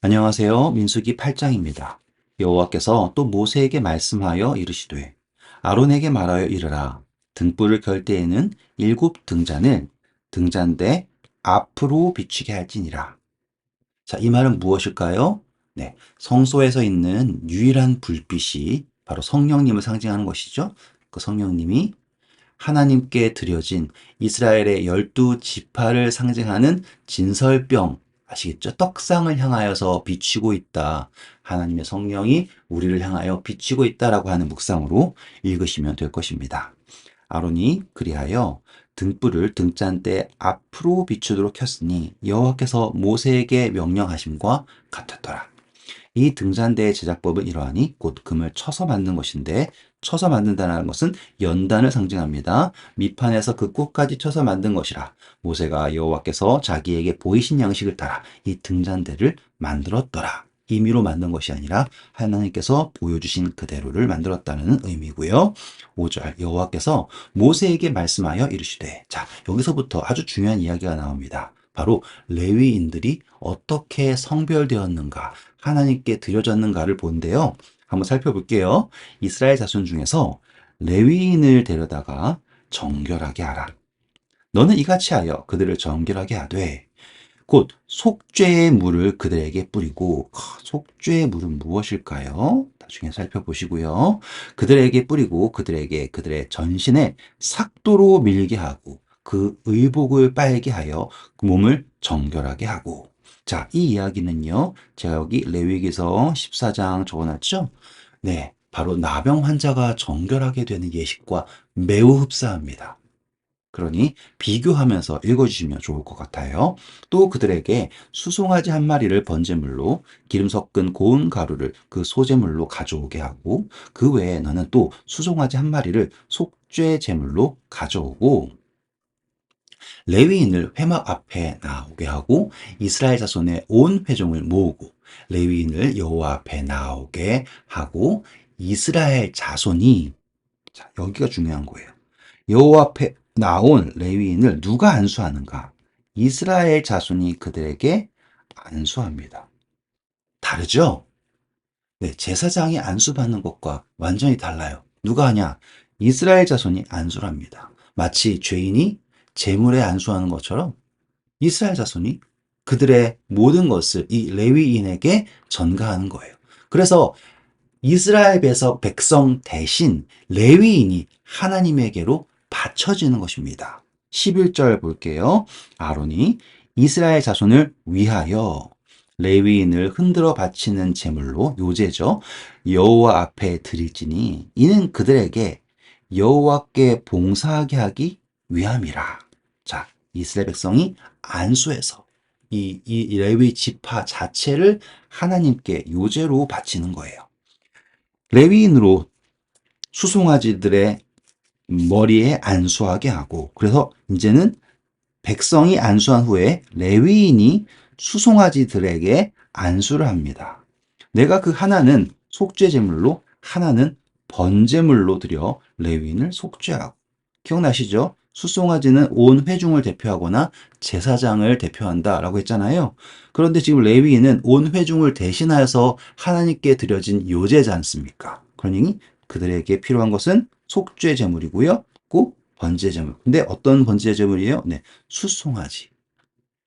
안녕하세요. 민수기 8장입니다. 여호와께서 또 모세에게 말씀하여 이르시되 아론에게 말하여 이르라 등불을 결 때에는 일곱 등잔을 등잔대 앞으로 비추게 할지니라. 자, 이 말은 무엇일까요? 네, 성소에서 있는 유일한 불빛이 바로 성령님을 상징하는 것이죠. 그 성령님이 하나님께 드려진 이스라엘의 열두 지파를 상징하는 진설병 아시겠죠? 떡상을 향하여서 비추고 있다. 하나님의 성령이 우리를 향하여 비추고 있다라고 하는 묵상으로 읽으시면 될 것입니다. 아론이 그리하여 등불을 등잔대 앞으로 비추도록 켰으니 여호와께서 모세에게 명령하심과 같았더라. 이 등잔대의 제작법은 이러하니 곧 금을 쳐서 만든 것인데 쳐서 만든다는 것은 연단을 상징합니다. 밑판에서 그 끝까지 쳐서 만든 것이라 모세가 여호와께서 자기에게 보이신 양식을 따라 이 등잔대를 만들었더라. 임의로 만든 것이 아니라 하나님께서 보여주신 그대로를 만들었다는 의미고요. 5절 여호와께서 모세에게 말씀하여 이르시되 자 여기서부터 아주 중요한 이야기가 나옵니다. 바로 레위인들이 어떻게 성별되었는가 하나님께 드려졌는가를 본데요. 한번 살펴볼게요. 이스라엘 자손 중에서 레위인을 데려다가 정결하게 하라. 너는 이같이 하여 그들을 정결하게 하되 곧 속죄의 물을 그들에게 뿌리고 속죄의 물은 무엇일까요? 나중에 살펴보시고요. 그들에게 뿌리고 그들에게 그들의 전신에 삭도로 밀게 하고 그 의복을 빨게 하여 몸을 정결하게 하고 자, 이 이야기는요. 제가 여기 레위기서 14장 적어놨죠? 네, 바로 나병 환자가 정결하게 되는 예식과 매우 흡사합니다. 그러니 비교하면서 읽어주시면 좋을 것 같아요. 또 그들에게 수송아지 한 마리를 번제물로 기름 섞은 고운 가루를 그 소제물로 가져오게 하고 그 외에 너는 또 수송아지 한 마리를 속죄 제물로 가져오고 레위인을 회막 앞에 나오게 하고 이스라엘 자손의 온 회종을 모으고 레위인을 여호와 앞에 나오게 하고 이스라엘 자손이 자, 여기가 중요한 거예요. 여호와 앞에 나온 레위인을 누가 안수하는가? 이스라엘 자손이 그들에게 안수합니다. 다르죠? 네, 제사장이 안수받는 것과 완전히 달라요. 누가 하냐? 이스라엘 자손이 안수를 합니다. 마치 죄인이 재물에 안수하는 것처럼 이스라엘 자손이 그들의 모든 것을 이 레위인에게 전가하는 거예요. 그래서 이스라엘 배석 백성 대신 레위인이 하나님에게로 바쳐지는 것입니다. 11절 볼게요. 아론이 이스라엘 자손을 위하여 레위인을 흔들어 바치는 제물로 요제죠. 여호와 앞에 드릴지니 이는 그들에게 여호와께 봉사하게 하기 위함이라. 자, 이스라엘 백성이 안수해서 이, 이 레위 지파 자체를 하나님께 요제로 바치는 거예요. 레위인으로 수송아지들의 머리에 안수하게 하고 그래서 이제는 백성이 안수한 후에 레위인이 수송아지들에게 안수를 합니다. 내가 그 하나는 속죄 제물로 하나는 번제물로 드려 레위인을 속죄하고 기억나시죠? 수송아지는 온 회중을 대표하거나 제사장을 대표한다 라고 했잖아요. 그런데 지금 레위인은 온 회중을 대신하여서 하나님께 드려진 요제지 않습니까? 그러니 그들에게 필요한 것은 속죄 제물이고요. 꼭 번제 제물. 근데 어떤 번제 제물이에요? 네, 수송아지.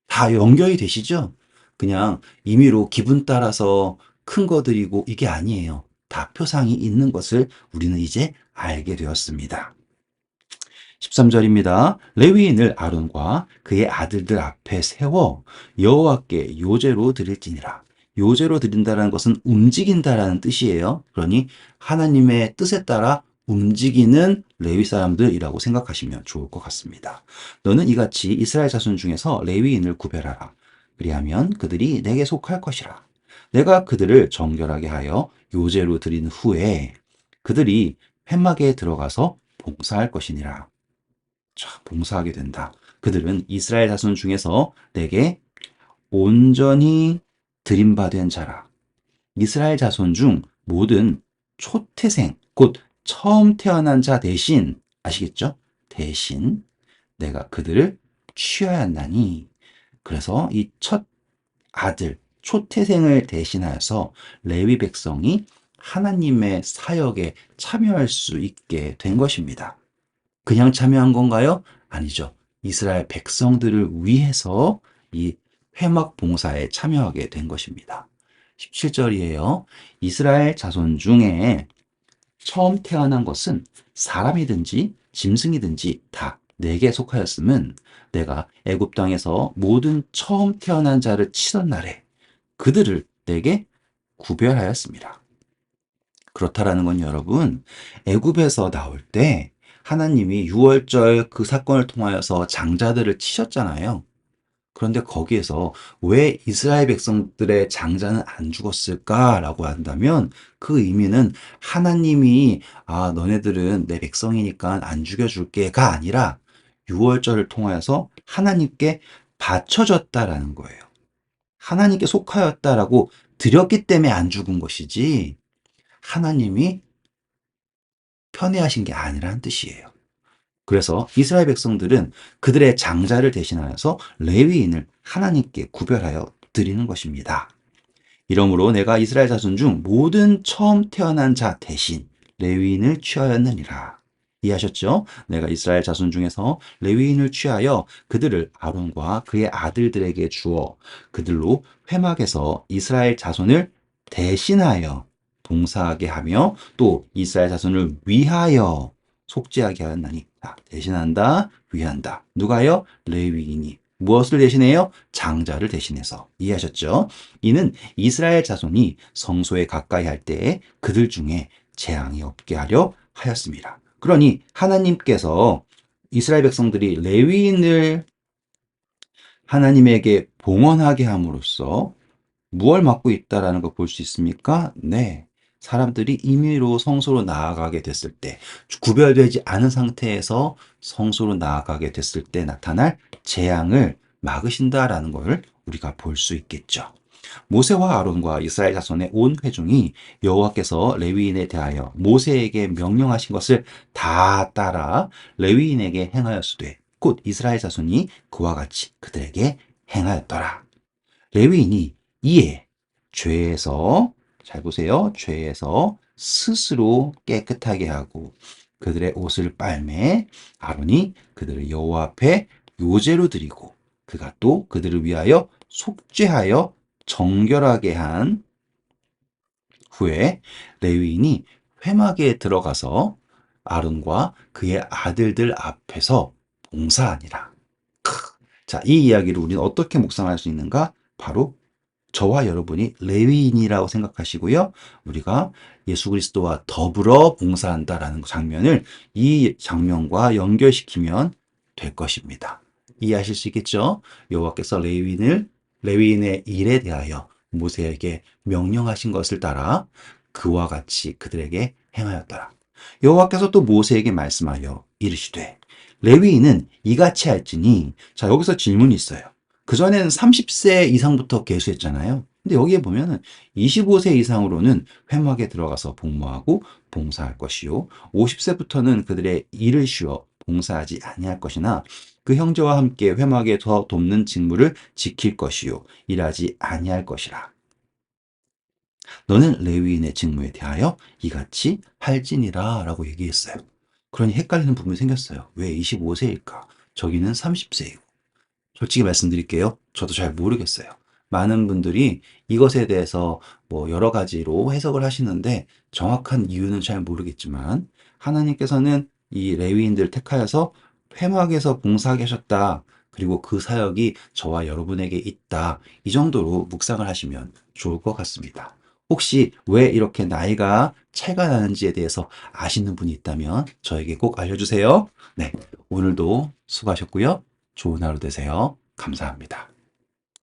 다 연결이 되시죠? 그냥 임의로 기분 따라서 큰 거 드리고 이게 아니에요. 다 표상이 있는 것을 우리는 이제 알게 되었습니다. 13절입니다. 레위인을 아론과 그의 아들들 앞에 세워 여호와께 요제로 드릴지니라. 요제로 드린다는 것은 움직인다라는 뜻이에요. 그러니 하나님의 뜻에 따라 움직이는 레위 사람들이라고 생각하시면 좋을 것 같습니다. 너는 이같이 이스라엘 자손 중에서 레위인을 구별하라. 그리하면 그들이 내게 속할 것이라. 내가 그들을 정결하게 하여 요제로 드린 후에 그들이 회막에 들어가서 봉사할 것이니라. 자, 봉사하게 된다. 그들은 이스라엘 자손 중에서 내게 온전히 드림받은 자라. 이스라엘 자손 중 모든 초태생, 곧 처음 태어난 자 대신, 아시겠죠? 대신 내가 그들을 취하였나니. 그래서 이 첫 아들, 초태생을 대신하여서 레위 백성이 하나님의 사역에 참여할 수 있게 된 것입니다. 그냥 참여한 건가요? 아니죠. 이스라엘 백성들을 위해서 이 회막 봉사에 참여하게 된 것입니다. 17절이에요. 이스라엘 자손 중에 처음 태어난 것은 사람이든지 짐승이든지 다 내게 속하였음은 내가 애굽 땅에서 모든 처음 태어난 자를 치던 날에 그들을 내게 구별하였습니다. 그렇다라는 건 여러분 애굽에서 나올 때 하나님이 6월절 그 사건을 통하여서 장자들을 치셨잖아요. 그런데 거기에서 왜 이스라엘 백성들의 장자는 안 죽었을까라고 한다면 그 의미는 하나님이 아 너네들은 내 백성이니까 안 죽여줄게가 아니라 6월절을 통하여서 하나님께 바쳐졌다라는 거예요. 하나님께 속하였다라고 드렸기 때문에 안 죽은 것이지 하나님이 편애하신 게 아니라는 뜻이에요. 그래서 이스라엘 백성들은 그들의 장자를 대신하여서 레위인을 하나님께 구별하여 드리는 것입니다. 이러므로 내가 이스라엘 자손 중 모든 처음 태어난 자 대신 레위인을 취하였느니라. 이해하셨죠? 내가 이스라엘 자손 중에서 레위인을 취하여 그들을 아론과 그의 아들들에게 주어 그들로 회막에서 이스라엘 자손을 대신하여 봉사하게 하며 또 이스라엘 자손을 위하여 속죄하게 하였나니 자, 대신한다 위한다. 누가요? 레위인이. 무엇을 대신해요? 장자를 대신해서. 이해하셨죠? 이는 이스라엘 자손이 성소에 가까이 할 때에 그들 중에 재앙이 없게 하려 하였습니다. 그러니 하나님께서 이스라엘 백성들이 레위인을 하나님에게 봉헌하게 함으로써 무엇을 맡고 있다라는 걸 볼 수 있습니까? 네. 사람들이 임의로 성소로 나아가게 됐을 때, 구별되지 않은 상태에서 성소로 나아가게 됐을 때 나타날 재앙을 막으신다라는 걸 우리가 볼 수 있겠죠. 모세와 아론과 이스라엘 자손의 온 회중이 여호와께서 레위인에 대하여 모세에게 명령하신 것을 다 따라 레위인에게 행하였으되 곧 이스라엘 자손이 그와 같이 그들에게 행하였더라. 레위인이 이에 죄에서 잘 보세요. 죄에서 스스로 깨끗하게 하고 그들의 옷을 빨매 아론이 그들을 여호와 앞에 요제로 드리고 그가 또 그들을 위하여 속죄하여 정결하게 한 후에 레위인이 회막에 들어가서 아론과 그의 아들들 앞에서 봉사하니라. 크. 자, 이 이야기를 우리는 어떻게 묵상할 수 있는가? 바로 저와 여러분이 레위인이라고 생각하시고요. 우리가 예수 그리스도와 더불어 봉사한다라는 장면을 이 장면과 연결시키면 될 것입니다. 이해하실 수 있겠죠? 여호와께서 레위인을 레위인의 일에 대하여 모세에게 명령하신 것을 따라 그와 같이 그들에게 행하였더라. 여호와께서 또 모세에게 말씀하여 이르시되 레위인은 이같이 할지니 자 여기서 질문이 있어요. 그전에는 30세 이상부터 계수했잖아요. 근데 여기에 보면은 25세 이상으로는 회막에 들어가서 복무하고 봉사할 것이요. 50세부터는 그들의 일을 쉬어 봉사하지 아니할 것이나 그 형제와 함께 회막에 더 돕는 직무를 지킬 것이요. 일하지 아니할 것이라. 너는 레위인의 직무에 대하여 이같이 할지니라 라고 얘기했어요. 그러니 헷갈리는 부분이 생겼어요. 왜 25세일까? 저기는 30세이고. 솔직히 말씀드릴게요. 저도 잘 모르겠어요. 많은 분들이 이것에 대해서 뭐 여러 가지로 해석을 하시는데 정확한 이유는 잘 모르겠지만 하나님께서는 이 레위인들 택하여서 회막에서 봉사하게 하셨다. 그리고 그 사역이 저와 여러분에게 있다. 이 정도로 묵상을 하시면 좋을 것 같습니다. 혹시 왜 이렇게 나이가 차이가 나는지에 대해서 아시는 분이 있다면 저에게 꼭 알려주세요. 네. 오늘도 수고하셨고요. 좋은 하루 되세요. 감사합니다.